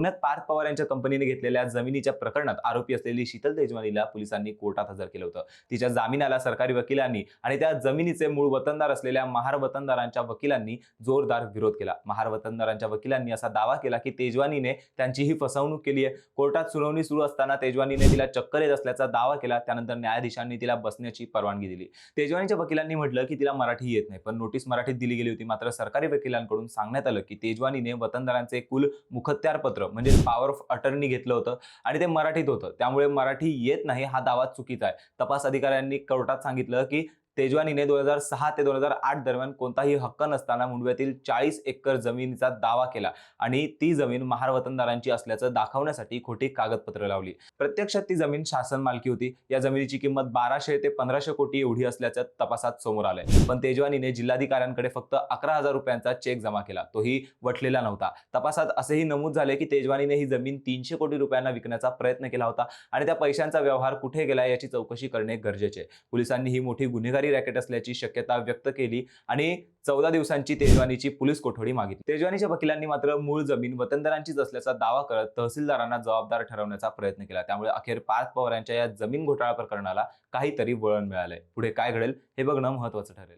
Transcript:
पुण्यात पार्थ पवार यांच्या कंपनीने घेतलेल्या जमिनीच्या प्रकरणात आरोपी असलेली शीतल तेजवानीला पोलिसांनी कोर्टात हजर केलं होतं. तिच्या जामिनाला सरकारी वकिलांनी आणि त्या जमिनीचे मूळ वतनदार असलेल्या महार वतनदारांच्या वकिलांनी जोरदार विरोध केला. महार वतनदारांच्या वकिलांनी असा दावा केला की तेजवानीने त्यांची ही फसवणूक केली आहे. कोर्टात सुनावणी सुरू असताना तेजवानीने तिला चक्कर येत असल्याचा दावा केला. त्यानंतर न्यायाधीशांनी तिला बसण्याची परवानगी दिली. तेजवानीच्या वकिलांनी म्हटलं की तिला मराठी येत नाही पण नोटीस मराठीत दिली गेली होती. मात्र सरकारी वकिलांकडून सांगण्यात आलं की तेजवानीने वतनदारांचे कुल मुखत्यारपत्र म्हणजे पॉवर ऑफ अटर्नी घेतलं होतं आणि ते मराठीत होतं. त्यामुळे मराठी येत नाही हा दावा चुकीचा आहे. तपास अधिकाऱ्यांनी कोर्टात सांगितलं की तेजवानीने दोन हजार सहा ते दोन हजार आठ दरम्यान कोणताही हक्क नसताना मुंबईतील चाळीस एकर जमिनीचा दावा केला आणि ती जमीन महार वतनदारांची असल्याचं दाखवण्यासाठी खोटी कागदपत्र लावली. प्रत्यक्षात ती जमीन शासन मालकी होती. या जमिनीची किंमत बाराशे ते पंधराशे कोटी एवढी असल्याचं तपासात समोर आलंय. पण तेजवानीने जिल्हाधिकाऱ्यांकडे फक्त अकरा हजार रुपयांचा चेक जमा केला. तोही वटलेला नव्हता. तपासात असेही नमूद झाले की तेजवानीने ही जमीन तीनशे कोटी रुपयांना विकण्याचा प्रयत्न केला होता आणि त्या पैशांचा व्यवहार कुठे गेला याची चौकशी करणे गरजेचे पोलिसांनी ही मोठी गुन्हेगारी रॅकेट असल्याची शक्यता व्यक्त केली आणि चौदा दिवसांची तेजवानीची पोलीस कोठडी मागितली. तेजवानीच्या वकिलांनी मात्र मूळ जमीन वतनदारांचीच असल्याचा दावा करत तहसीलदारांना जबाबदार ठरवण्याचा प्रयत्न केला. त्यामुळे अखेर पार्थ पवारांच्या या जमीन घोटाळा प्रकरणाला काहीतरी वळण मिळालंय. पुढे काय घडेल हे बघणं महत्वाचं ठरेल.